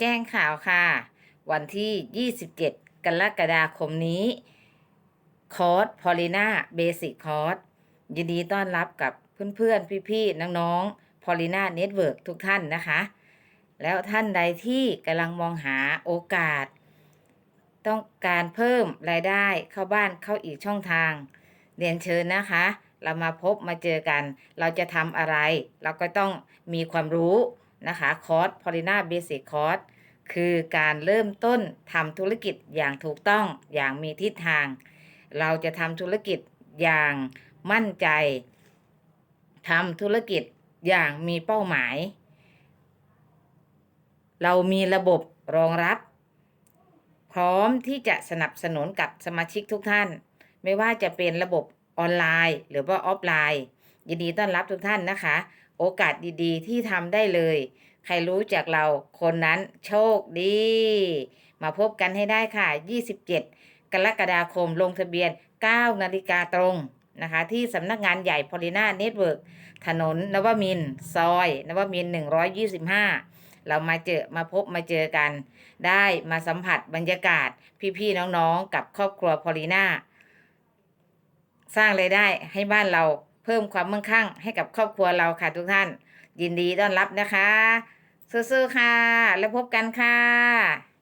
แจ้งข่าวค่ะ วันที่ 27 กรกฎาคมนี้ คอร์สพอลิน่าเบสิกคอร์สยินดีต้อนรับกับเพื่อนๆ พี่ๆ น้องๆพอลิน่าเน็ตเวิร์กทุกท่านนะคะ แล้วท่านใดที่กำลังมองหาโอกาส ต้องการเพิ่มรายได้เข้าบ้านเข้าอีกช่องทาง เรียนเชิญนะคะ เรามาพบมาเจอกัน เราจะทำอะไร เราก็ต้องมีความรู้ นะคะคอร์สพอลิน่าเบสิกคอร์สคือการเริ่มต้นทำธุรกิจอย่างถูกต้องอย่างมีทิศทาง เราจะทำธุรกิจอย่างมั่นใจทำธุรกิจอย่างมีเป้าหมาย เรามีระบบรองรับ พร้อมที่จะสนับสนุนกับสมาชิกทุกท่าน ไม่ว่าจะเป็นระบบออนไลน์ หรือว่าออฟไลน์ ยินดีต้อนรับทุกท่านนะคะ โอกาสดีๆ ที่ทำได้เลย ใครรู้จักเราคนนั้นโชคดี มาพบกันให้ได้ค่ะ 27 กรกฎาคมลงทะเบียน 9 นาฬิกาตรงนะคะ ที่สำนักงานใหญ่พอลิน่าเน็ตเวิร์กถนนนวมินทร์ซอย นวมินทร์125 เรามาเจอมาพบมาเจอกัน ได้มาสัมผัสบรรยากาศพี่ๆน้องๆ กับครอบครัวพอลิน่าสร้างไรายได้ให้บ้านเรา เพิ่มความมั่งคั่งให้กับครอบครัวเราค่ะทุกท่าน ยินดีต้อนรับนะคะสู้ๆค่ะ แล้วพบกันค่ะ